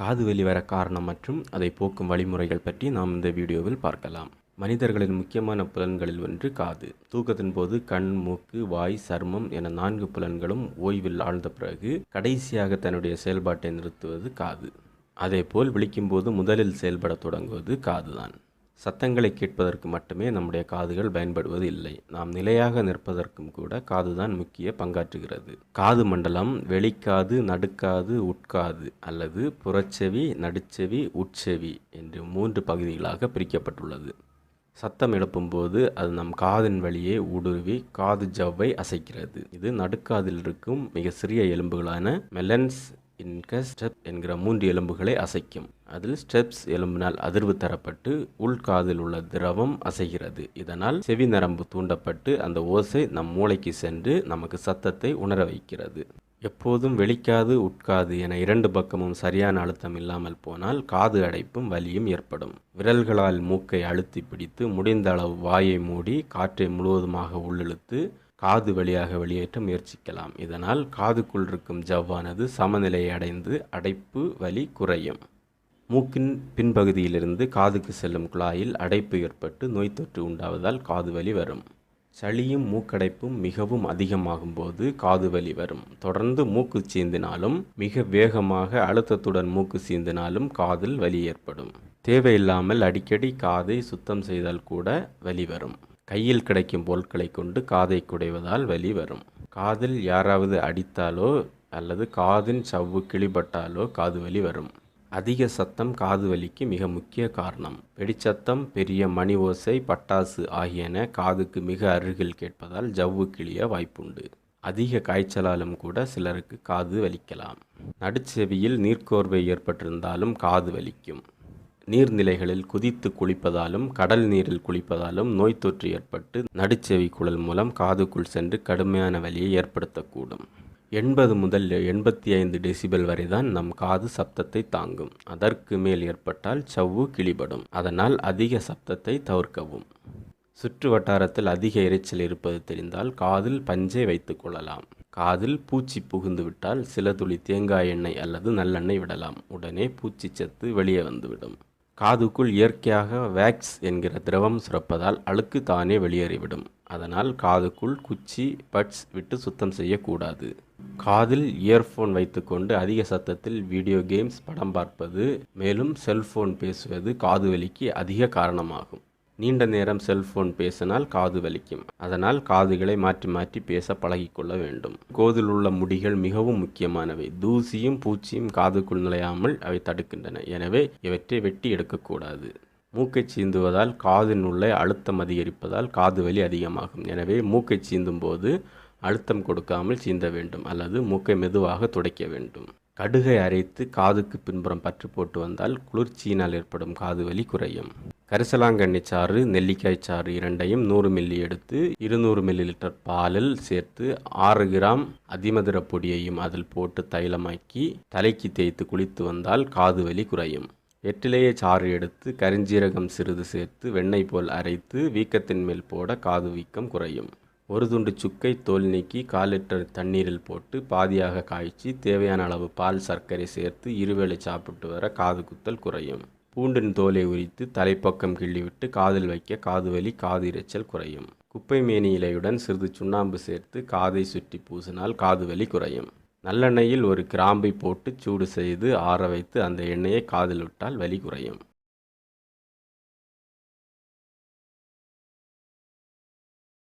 காது வலி வர காரணம் மற்றும் அதை போக்கும் வழிமுறைகள் பற்றி நாம் இந்த வீடியோவில் பார்க்கலாம். மனிதர்களின் முக்கியமான புலன்களில் ஒன்று காது. தூக்கத்தின் போது கண் மூக்கு வாய் சர்மம் என நான்கு புலன்களும் ஓய்வில் ஆழ்ந்த பிறகு கடைசியாக தன்னுடைய செயல்பாட்டை நிறுத்துவது காது. அதேபோல் விழிக்கும்போது முதலில் செயல்பட தொடங்குவது காதுதான். சத்தங்களை கேட்பதற்கு மட்டுமே நம்முடைய காதுகள் பயன்படுவது இல்லை நாம் நிலையாக நிற்பதற்கும் கூட காதுதான் முக்கிய பங்காற்றுகிறது. காது மண்டலம் வெளிக்காது நடுக்காது உட்காது அல்லது புறச்செவி நடுச்செவி உட்செவி என்று மூன்று பகுதிகளாக பிரிக்கப்பட்டுள்ளது. சத்தம் எழுப்பும்போது அது நம் காதின் வழியே ஊடுருவி காது ஜவ்வை அசைக்கிறது. இது நடுக்காதில் இருக்கும் மிக சிறிய எலும்புகளான மெலன்ஸ் இன்கஸ் ஸ்டெப் என்கிற மூன்று எலும்புகளை அசைக்கும். அதில் ஸ்டெப்ஸ் எலும்பினால் அதிர்வு தரப்பட்டு உள்காதில் உள்ள திரவம் அசைகிறது. இதனால் செவி நரம்பு தூண்டப்பட்டு அந்த ஓசை நம் மூளைக்கு சென்று நமக்கு சத்தத்தை உணர வைக்கிறது. எப்போதும் வெளிக்காது உட்காது என இரண்டு பக்கமும் சரியான அழுத்தம் இல்லாமல் போனால் காது அடைப்பும் வலியும் ஏற்படும். விரல்களால் மூக்கை அழுத்தி பிடித்து முடிந்த அளவு வாயை மூடி காற்றை முழுவதுமாக உள்ளிழுத்து காது வழியாக வெளியேற்ற முயற்சிக்கலாம். இதனால் காதுக்குள் இருக்கும் ஜவ்வானது சமநிலையை அடைந்து அடைப்பு வலி குறையும். மூக்கின் பின்பகுதியிலிருந்து காதுக்கு செல்லும் குழாயில் அடைப்பு ஏற்பட்டு நோய் தொற்று உண்டாவதால் காது வலி வரும். சளியும் மூக்கடைப்பும் மிகவும் அதிகமாகும் போது காது வலி வரும். தொடர்ந்து மூக்கு சீந்தினாலும் மிக வேகமாக அழுத்தத்துடன் மூக்கு சீந்தினாலும் காதில் வலி ஏற்படும். தேவையில்லாமல் அடிக்கடி காதை சுத்தம் செய்தால் கூட வலி வரும். கையில் கிடைக்கும் பொருட்களை கொண்டு காதை குடைவதால் வலி வரும். காதில் யாராவது அடித்தாலோ அல்லது காதின் சவ்வு கிளிபட்டாலோ காது வலி வரும். அதிக சத்தம் காது வலிக்கு மிக முக்கிய காரணம். வெடிச்சத்தம் பெரிய மணி ஓசை பட்டாசு ஆகியன காதுக்கு மிக அருகில் கேட்பதால் ஜவ்வு கிளிய வாய்ப்புண்டு. அதிக காய்ச்சலாலும் கூட சிலருக்கு காது வலிக்கலாம். நடுச்செவியில் நீர்க்கோர்வை ஏற்பட்டிருந்தாலும் காது வலிக்கும். நீர்நிலைகளில் குதித்து குளிப்பதாலும் கடல் நீரில் குளிப்பதாலும் நோய் தொற்று ஏற்பட்டு நடுச்செவி குழல் மூலம் காதுக்குள் சென்று கடுமையான வலியை ஏற்படுத்தக்கூடும். எண்பது முதல் எண்பத்தி ஐந்து டெசிபல் வரைதான் நம் காது சப்தத்தை தாங்கும். அதற்கு மேல் ஏற்பட்டால் சவ்வு கிளிபடும் அதனால் அதிக சப்தத்தை தவிர்க்கவும். சுற்று வட்டாரத்தில் அதிக இரைச்சல் இருப்பது தெரிந்தால் காதில் பஞ்சை வைத்துக் கொள்ளலாம். காதில் பூச்சி புகுந்து விட்டால் சில துளி தேங்காய் எண்ணெய் அல்லது நல்லெண்ணெய் விடலாம். உடனே பூச்சி சத்து வெளியே வந்துவிடும். காதுக்குள் இயற்கையாக வேக்ஸ் என்கிற திரவம் சுரப்பதால் அழுக்கு தானே வெளியேறிவிடும். அதனால் காதுக்குள் குச்சி பட்ஸ் விட்டு சுத்தம் செய்யக்கூடாது. காதில் இயர்ஃபோன் வைத்துக்கொண்டு அதிக சத்தத்தில் வீடியோ கேம்ஸ் படம் பார்ப்பது மேலும் செல்ஃபோன் பேசுவது காது வலிக்கு அதிக காரணமாகும். நீண்ட நேரம் செல்போன் பேசினால் காது வலிக்கும். அதனால் காதுகளை மாற்றி மாற்றி பேச பழகிக்கொள்ள வேண்டும். கோதில் உள்ள முடிகள் மிகவும் முக்கியமானவை. தூசியும் பூச்சியும் காதுக்குள் நுழையாமல் அவை தடுக்கின்றன. எனவே இவற்றை வெட்டி எடுக்கக்கூடாது. மூக்கை சீந்துவதால் காதின் உள்ளே அழுத்தம் அதிகரிப்பதால் காது வலி அதிகமாகும். எனவே மூக்கை சீந்தும் போது அழுத்தம் கொடுக்காமல் சீந்த வேண்டும் அல்லது மூக்கை மெதுவாக துடைக்க வேண்டும். கடுகை அரைத்து காதுக்கு பின்புறம் பற்று போட்டு வந்தால் குளிர்ச்சியினால் ஏற்படும் காது வலி குறையும். கரிசலாங்கண்ணி சாறு நெல்லிக்காய் சாறு இரண்டையும் நூறு மில்லி எடுத்து இருநூறு மில்லி லிட்டர் பாலில் சேர்த்து ஆறு கிராம் அதிமதுர பொடியையும் அதில் போட்டு தைலமாக்கி தலைக்கு தேய்த்து குளித்து வந்தால் காது வலி குறையும். எட்டிலேயே சாறு எடுத்து கரிஞ்சீரகம் சிறிது சேர்த்து வெண்ணெய் போல் அரைத்து வீக்கத்தின் மேல் போட காது வீக்கம் குறையும். ஒரு துண்டு சுக்கை தோல் நீக்கி கால் லிட்டர் தண்ணீரில் போட்டு பாதியாக காய்ச்சி தேவையான அளவு பால் சர்க்கரை சேர்த்து இருவேளை சாப்பிட்டு வர காது குத்தல் குறையும். பூண்டின் தோலை உரித்து தலைப்பக்கம் கிள்ளிவிட்டு காதில் வைக்க காது வலி காது இரைச்சல் குறையும். குப்பை மேனி இலையுடன் சிறிது சுண்ணாம்பு சேர்த்து காதை சுற்றி பூசினால் காது வலி குறையும். நல்லெண்ணெயில் ஒரு கிராம்பை போட்டு சூடு செய்து ஆற வைத்து அந்த எண்ணெயை காதில் விட்டால் வலி குறையும்.